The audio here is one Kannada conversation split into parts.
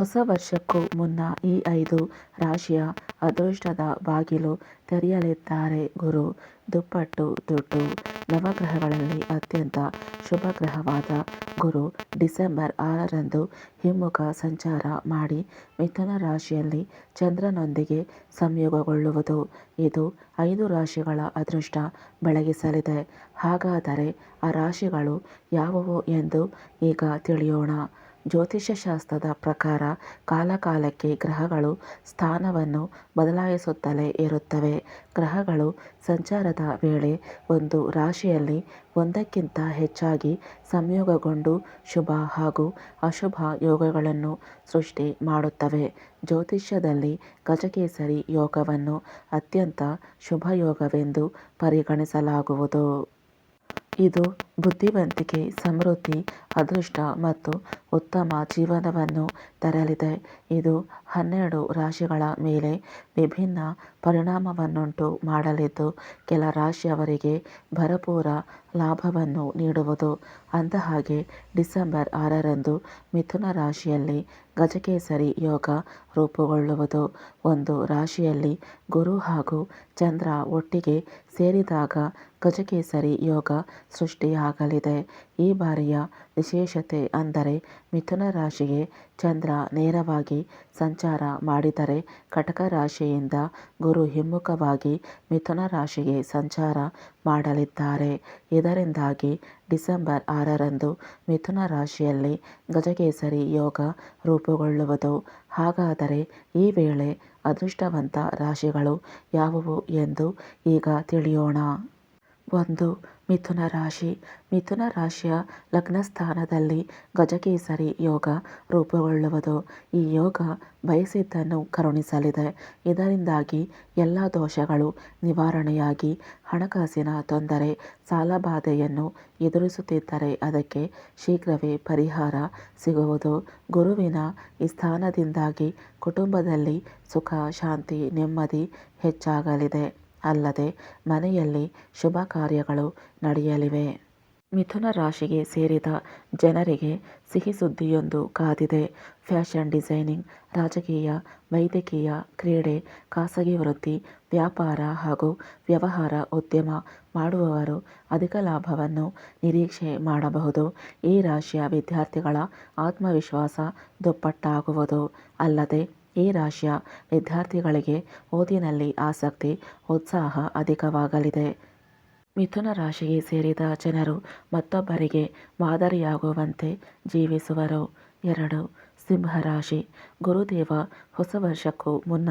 ಹೊಸ ವರ್ಷಕ್ಕೂ ಮುನ್ನ ಈ ಐದು ರಾಶಿಯ ಅದೃಷ್ಟದ ಬಾಗಿಲು ತೆರೆಯಲಿದ್ದಾರೆ ಗುರು. ದುಪ್ಪಟ್ಟು, ದುಡ್ಡು, ನವಗ್ರಹಗಳಲ್ಲಿ ಅತ್ಯಂತ ಶುಭ ಗ್ರಹವಾದ ಗುರು. ಡಿಸೆಂಬರ್ ಆರರಂದು ಹಿಮ್ಮುಖ ಸಂಚಾರ ಮಾಡಿ ಮಿಥುನ ರಾಶಿಯಲ್ಲಿ ಚಂದ್ರನೊಂದಿಗೆ ಸಂಯೋಗಗೊಳ್ಳುವುದು. ಇದು ಐದು ರಾಶಿಗಳ ಅದೃಷ್ಟ ಬೆಳಗಿಸಲಿದೆ. ಹಾಗಾದರೆ ಆ ರಾಶಿಗಳು ಯಾವುವು ಎಂದು ಈಗ ತಿಳಿಯೋಣ. ಜ್ಯೋತಿಷ್ಯಶಾಸ್ತ್ರದ ಪ್ರಕಾರ ಕಾಲಕಾಲಕ್ಕೆ ಗ್ರಹಗಳು ಸ್ಥಾನವನ್ನು ಬದಲಾಯಿಸುತ್ತಲೇ ಇರುತ್ತವೆ. ಗ್ರಹಗಳು ಸಂಚಾರದ ವೇಳೆ ಒಂದು ರಾಶಿಯಲ್ಲಿ ಒಂದಕ್ಕಿಂತ ಹೆಚ್ಚಾಗಿ ಸಂಯೋಗಗೊಂಡು ಶುಭ ಹಾಗೂ ಅಶುಭ ಯೋಗಗಳನ್ನು ಸೃಷ್ಟಿ ಮಾಡುತ್ತವೆ. ಜ್ಯೋತಿಷ್ಯದಲ್ಲಿ ಗಜಕೇಸರಿ ಯೋಗವನ್ನು ಅತ್ಯಂತ ಶುಭ ಯೋಗವೆಂದು ಪರಿಗಣಿಸಲಾಗುವುದು. ಇದು ಬುದ್ಧಿವಂತಿಕೆ, ಸಮೃದ್ಧಿ, ಅದೃಷ್ಟ ಮತ್ತು ಉತ್ತಮ ಜೀವನವನ್ನು ತರಲಿದೆ. ಇದು ಹನ್ನೆರಡು ರಾಶಿಗಳ ಮೇಲೆ ವಿಭಿನ್ನ ಪರಿಣಾಮವನ್ನುಂಟು ಮಾಡಲಿದ್ದು, ಕೆಲ ರಾಶಿಯವರಿಗೆ ಭರಪೂರ ಲಾಭವನ್ನು ನೀಡುವುದು. ಅಂದಹಾಗೆ, ಡಿಸೆಂಬರ್ ಆರರಂದು ಮಿಥುನ ರಾಶಿಯಲ್ಲಿ ಗಜಕೇಸರಿ ಯೋಗ ರೂಪುಗೊಳ್ಳುವುದು. ಒಂದು ರಾಶಿಯಲ್ಲಿ ಗುರು ಹಾಗೂ ಚಂದ್ರ ಒಟ್ಟಿಗೆ ಸೇರಿದಾಗ ಗಜಕೇಸರಿ ಯೋಗ ಸೃಷ್ಟಿಯಾಗಲಿದೆ ಈ ಬಾರಿಯ ವಿಶೇಷತೆ ಅಂದರೆ ಮಿಥುನ ರಾಶಿಗೆ ಚಂದ್ರ ನೇರವಾಗಿ ಸಂಚಾರ ಮಾಡಿದರೆ ಕಟಕ ರಾಶಿಯಿಂದ ಗುರು ಹಿಮ್ಮುಖವಾಗಿ ಮಿಥುನ ರಾಶಿಗೆ ಸಂಚಾರ ಮಾಡಲಿದ್ದಾರೆ. ಇದರಿಂದಾಗಿ ಡಿಸೆಂಬರ್ ಆರರಂದು ಮಿಥುನ ರಾಶಿಯಲ್ಲಿ ಗಜಕೇಸರಿ ಯೋಗ ರೂಪುಗೊಳ್ಳುವುದು. ಹಾಗಾದರೆ ಈ ವೇಳೆ ಅದೃಷ್ಟವಂತ ರಾಶಿಗಳು ಯಾವುವು ಎಂದು ಈಗ ತಿಳಿಯೋಣ. ಒಂದು ಮಿಥುನ ರಾಶಿ. ಮಿಥುನ ರಾಶಿಯ ಲಗ್ನ ಸ್ಥಾನದಲ್ಲಿ ಗಜಕೇಸರಿ ಯೋಗ ರೂಪುಗೊಳ್ಳುವುದು. ಈ ಯೋಗ ಬಯಸಿದ್ದನ್ನು ಕರುಣಿಸಲಿದೆ. ಇದರಿಂದಾಗಿ ಎಲ್ಲ ದೋಷಗಳು ನಿವಾರಣೆಯಾಗಿ ಹಣಕಾಸಿನ ತೊಂದರೆ, ಸಾಲಬಾಧೆಯನ್ನು ಎದುರಿಸುತ್ತಿದ್ದರೆ ಅದಕ್ಕೆ ಶೀಘ್ರವೇ ಪರಿಹಾರ ಸಿಗುವುದು. ಗುರುವಿನ ಈ ಸ್ಥಾನದಿಂದಾಗಿ ಕುಟುಂಬದಲ್ಲಿ ಸುಖ, ಶಾಂತಿ, ನೆಮ್ಮದಿ ಹೆಚ್ಚಾಗಲಿದೆ. ಅಲ್ಲದೆ ಮನೆಯಲ್ಲಿ ಶುಭ ಕಾರ್ಯಗಳು ನಡೆಯಲಿವೆ. ಮಿಥುನ ರಾಶಿಗೆ ಸೇರಿದ ಜನರಿಗೆ ಸಿಹಿ ಸುದ್ದಿಯೊಂದು ಕಾದಿದೆ. ಫ್ಯಾಷನ್ ಡಿಸೈನಿಂಗ್, ರಾಜಕೀಯ, ವೈದ್ಯಕೀಯ ಕ್ರೀಡೆ, ಖಾಸಗಿ ವೃತ್ತಿ, ವ್ಯಾಪಾರ ಹಾಗೂ ವ್ಯವಹಾರ ಉದ್ಯಮ ಮಾಡುವವರು ಅಧಿಕ ಲಾಭವನ್ನು ನಿರೀಕ್ಷೆ ಮಾಡಬಹುದು. ಈ ರಾಶಿಯ ವಿದ್ಯಾರ್ಥಿಗಳ ಆತ್ಮವಿಶ್ವಾಸ ದುಪ್ಪಟ್ಟಾಗುವುದು. ಅಲ್ಲದೆ ಈ ರಾಶಿಯ ವಿದ್ಯಾರ್ಥಿಗಳಿಗೆ ಓದಿನಲ್ಲಿ ಆಸಕ್ತಿ, ಉತ್ಸಾಹ ಅಧಿಕವಾಗಲಿದೆ. ಮಿಥುನ ರಾಶಿಗೆ ಸೇರಿದ ಜನರು ಮತ್ತೊಬ್ಬರಿಗೆ ಮಾದರಿಯಾಗುವಂತೆ ಜೀವಿಸುವರು. ಎರಡು ಸಿಂಹರಾಶಿ ಗುರುದೇವ ಹೊಸ ವರ್ಷಕ್ಕೂ ಮುನ್ನ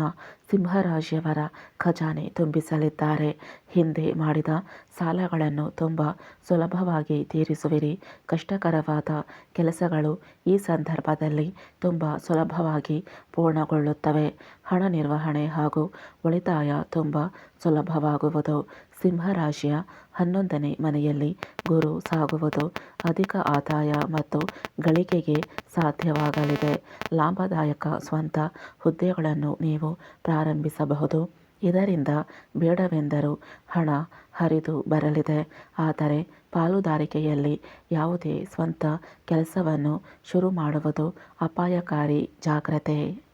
ಸಿಂಹರಾಶಿಯವರ ಖಜಾನೆ ತುಂಬಿಸಲಿದ್ದಾರೆ. ಹಿಂದೆ ಮಾಡಿದ ಸಾಲಗಳನ್ನು ತುಂಬ ಸುಲಭವಾಗಿ ತೀರಿಸುವಿರಿ. ಕಷ್ಟಕರವಾದ ಕೆಲಸಗಳು ಈ ಸಂದರ್ಭದಲ್ಲಿ ತುಂಬ ಸುಲಭವಾಗಿ ಪೂರ್ಣಗೊಳ್ಳುತ್ತವೆ. ಹಣ ನಿರ್ವಹಣೆ ಹಾಗೂ ಉಳಿತಾಯ ತುಂಬ ಸುಲಭವಾಗುವುದು. ಸಿಂಹರಾಶಿಯ ಹನ್ನೊಂದನೇ ಮನೆಯಲ್ಲಿ ಗುರು ಸಾಗುವುದು ಅಧಿಕ ಆದಾಯ ಮತ್ತು ಗಳಿಕೆಗೆ ಸಾಧ್ಯವಾಗಲಿದೆ. ಲಾಭದಾಯಕ ಸ್ವಂತ ಹುದ್ದೆಗಳನ್ನು ನೀವು ಪ್ರಾರಂಭಿಸಬಹುದು. ಇದರಿಂದ ಬೇಡವೆಂದರೂ ಹಣ ಹರಿದು ಬರಲಿದೆ. ಆದರೆ ಪಾಲುದಾರಿಕೆಯಲ್ಲಿ ಯಾವುದೇ ಸ್ವಂತ ಕೆಲಸವನ್ನು ಶುರು ಮಾಡುವುದು ಅಪಾಯಕಾರಿ ಜಾಗ್ರತೆ.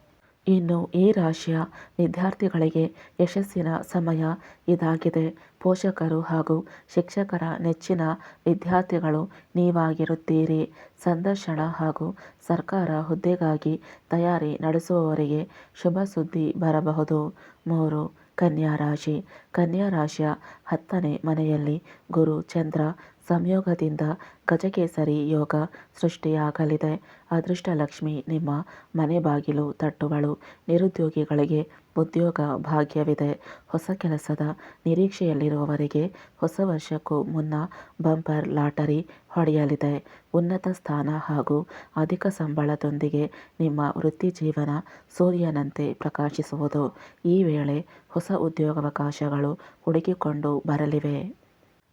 ಇನ್ನು ಈ ರಾಶಿಯ ವಿದ್ಯಾರ್ಥಿಗಳಿಗೆ ಯಶಸ್ಸಿನ ಸಮಯ ಇದಾಗಿದೆ. ಪೋಷಕರು ಹಾಗೂ ಶಿಕ್ಷಕರ ನೆಚ್ಚಿನ ವಿದ್ಯಾರ್ಥಿಗಳು ನೀವಾಗಿರುತ್ತೀರಿ. ಸಂದರ್ಶನ ಹಾಗೂ ಸರ್ಕಾರ ಹುದ್ದೆಗಾಗಿ ತಯಾರಿ ನಡೆಸುವವರಿಗೆ ಶುಭ ಸುದ್ದಿ ಬರಬಹುದು. ಮೂರು, ಕನ್ಯಾ ರಾಶಿ. ಕನ್ಯಾ ರಾಶಿಯ ಹತ್ತನೇ ಮನೆಯಲ್ಲಿ ಗುರು ಚಂದ್ರ ಸಂಯೋಗದಿಂದ ಗಜಕೇಸರಿ ಯೋಗ ಸೃಷ್ಟಿಯಾಗಲಿದೆ. ಅದೃಷ್ಟಲಕ್ಷ್ಮಿ, ನಿಮ್ಮ ಮನೆ ಬಾಗಿಲು ತಟ್ಟುಗಳು ನಿರುದ್ಯೋಗಿಗಳಿಗೆ ಉದ್ಯೋಗ ಭಾಗ್ಯವಿದೆ. ಹೊಸ ಕೆಲಸದ ನಿರೀಕ್ಷೆಯಲ್ಲಿರುವವರಿಗೆ ಹೊಸ ವರ್ಷಕ್ಕೂ ಮುನ್ನ ಬಂಪರ್ ಲಾಟರಿ ಹೊಡೆಯಲಿದೆ. ಉನ್ನತ ಸ್ಥಾನ ಹಾಗೂ ಅಧಿಕ ಸಂಬಳದೊಂದಿಗೆ ನಿಮ್ಮ ವೃತ್ತಿ ಜೀವನ ಸೂರ್ಯನಂತೆ ಪ್ರಕಾಶಿಸುವುದು. ಈ ವೇಳೆ ಹೊಸ ಉದ್ಯೋಗಾವಕಾಶಗಳು ಹುಡುಕಿಕೊಂಡು ಬರಲಿವೆ.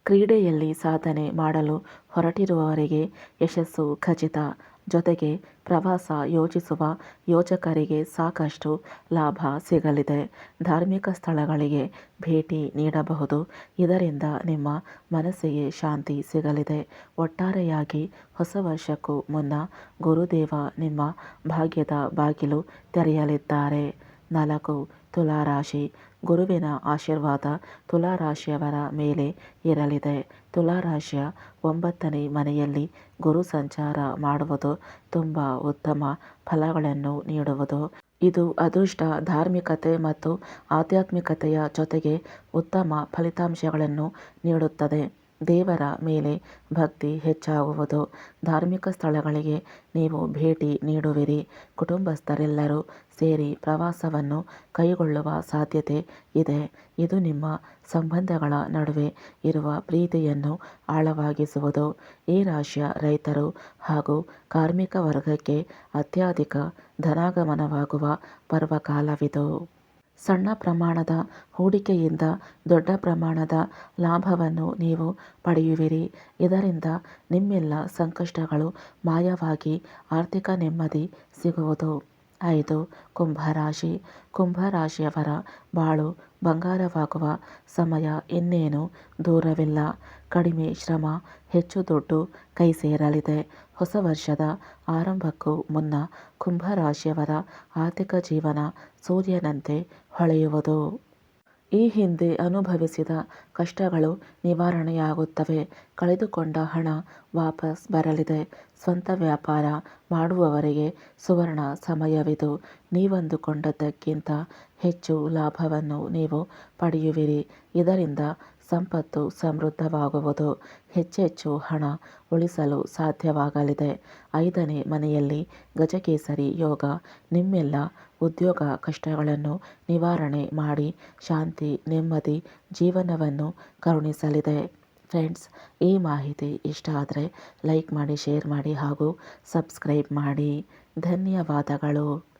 ಕ್ರೀಡೆಯಲ್ಲಿ ಸಾಧನೆ ಮಾಡಲು ಹೊರಟಿರುವವರಿಗೆ ಯಶಸ್ಸು ಖಚಿತ. ಜೊತೆಗೆ ಪ್ರವಾಸ ಯೋಜಿಸುವ ಯೋಜಕರಿಗೆ ಸಾಕಷ್ಟು ಲಾಭ ಸಿಗಲಿದೆ. ಧಾರ್ಮಿಕ ಸ್ಥಳಗಳಿಗೆ ಭೇಟಿ ನೀಡಬಹುದು. ಇದರಿಂದ ನಿಮ್ಮ ಮನಸ್ಸಿಗೆ ಶಾಂತಿ ಸಿಗಲಿದೆ. ಒಟ್ಟಾರೆಯಾಗಿ ಹೊಸ ವರ್ಷಕ್ಕೂ ಮುನ್ನ ಗುರುದೇವ ನಿಮ್ಮ ಭಾಗ್ಯದ ಬಾಗಿಲು ತೆರೆಯಲಿದ್ದಾರೆ. ನಾಲ್ಕು ತುಲಾರಾಶಿ. ಗುರುವಿನ ಆಶೀರ್ವಾದ ತುಲಾರಾಶಿಯವರ ಮೇಲೆ ಇರಲಿದೆ. ತುಲಾರಾಶಿಯ ಒಂಬತ್ತನೇ ಮನೆಯಲ್ಲಿ ಗುರು ಸಂಚಾರ ಮಾಡುವುದು ತುಂಬ ಉತ್ತಮ ಫಲಗಳನ್ನು ನೀಡುವುದು. ಇದು ಅದೃಷ್ಟ, ಧಾರ್ಮಿಕತೆ ಮತ್ತು ಆಧ್ಯಾತ್ಮಿಕತೆಯ ಜೊತೆಗೆ ಉತ್ತಮ ಫಲಿತಾಂಶಗಳನ್ನು ನೀಡುತ್ತದೆ. ದೇವರ ಮೇಲೆ ಭಕ್ತಿ ಹೆಚ್ಚಾಗುವುದು. ಧಾರ್ಮಿಕ ಸ್ಥಳಗಳಿಗೆ ನೀವು ಭೇಟಿ ನೀಡುವಿರಿ. ಕುಟುಂಬಸ್ಥರೆಲ್ಲರೂ ಸೇರಿ ಪ್ರವಾಸವನ್ನು ಕೈಗೊಳ್ಳುವ ಸಾಧ್ಯತೆ ಇದೆ. ಇದು ನಿಮ್ಮ ಸಂಬಂಧಗಳ ನಡುವೆ ಇರುವ ಪ್ರೀತಿಯನ್ನು ಆಳವಾಗಿಸುವುದು. ಈ ರಾಶಿಯ ರೈತರು ಹಾಗೂ ಕಾರ್ಮಿಕ ವರ್ಗಕ್ಕೆ ಅತ್ಯಧಿಕ ಧನಾಗಮನವಾಗುವ ಪರ್ವಕಾಲವಿದು. ಸಣ್ಣ ಪ್ರಮಾಣದ ಹೂಡಿಕೆಯಿಂದ ದೊಡ್ಡ ಪ್ರಮಾಣದ ಲಾಭವನ್ನು ನೀವು ಪಡೆಯುವಿರಿ. ಇದರಿಂದ ನಿಮ್ಮೆಲ್ಲ ಸಂಕಷ್ಟಗಳು ಮಾಯವಾಗಿ ಆರ್ಥಿಕ ನೆಮ್ಮದಿ ಸಿಗುವುದು. ಐದು, ಕುಂಭರಾಶಿ. ಕುಂಭರಾಶಿಯವರ ಬಾಳು ಬಂಗಾರವಾಗುವ ಸಮಯ ಇನ್ನೇನು ದೂರವಿಲ್ಲ. ಕಡಿಮೆ ಶ್ರಮ, ಹೆಚ್ಚು ದುಡ್ಡು ಕೈ ಸೇರಲಿದೆ. ಹೊಸ ವರ್ಷದ ಆರಂಭಕ್ಕೂ ಮುನ್ನ ಕುಂಭರಾಶಿಯವರ ಆರ್ಥಿಕ ಜೀವನ ಸೂರ್ಯನಂತೆ ಹೊಳೆಯುವುದು. ಈ ಹಿಂದೆ ಅನುಭವಿಸಿದ ಕಷ್ಟಗಳು ನಿವಾರಣೆಯಾಗುತ್ತವೆ. ಕಳೆದುಕೊಂಡ ಹಣ ವಾಪಸ್ ಬರಲಿದೆ. ಸ್ವಂತ ವ್ಯಾಪಾರ ಮಾಡುವವರಿಗೆ ಸುವರ್ಣ ಸಮಯವಿದು. ನೀವಂದುಕೊಂಡದ್ದಕ್ಕಿಂತ ಹೆಚ್ಚು ಲಾಭವನ್ನು ನೀವು ಪಡೆಯುವಿರಿ. ಇದರಿಂದ ಸಂಪತ್ತು ಸಮೃದ್ಧವಾಗುವುದು. ಹೆಚ್ಚೆಚ್ಚು ಹಣ ಉಳಿಸಲು ಸಾಧ್ಯವಾಗಲಿದೆ. ಐದನೇ ಮನೆಯಲ್ಲಿ ಗಜಕೇಸರಿ ಯೋಗ. ನಿಮ್ಮೆಲ್ಲ ಉದ್ಯೋಗ ಕಷ್ಟಗಳನ್ನು ನಿವಾರಣೆ ಮಾಡಿ ಶಾಂತಿ, ನೆಮ್ಮದಿ ಜೀವನವನ್ನು ಕರುಣಿಸಲಿದೆ. ಫ್ರೆಂಡ್ಸ್, ಈ ಮಾಹಿತಿ ಇಷ್ಟ ಆದರೆ ಲೈಕ್ ಮಾಡಿ, ಶೇರ್ ಮಾಡಿ ಹಾಗೂ ಸಬ್ಸ್ಕ್ರೈಬ್ ಮಾಡಿ. ಧನ್ಯವಾದಗಳು.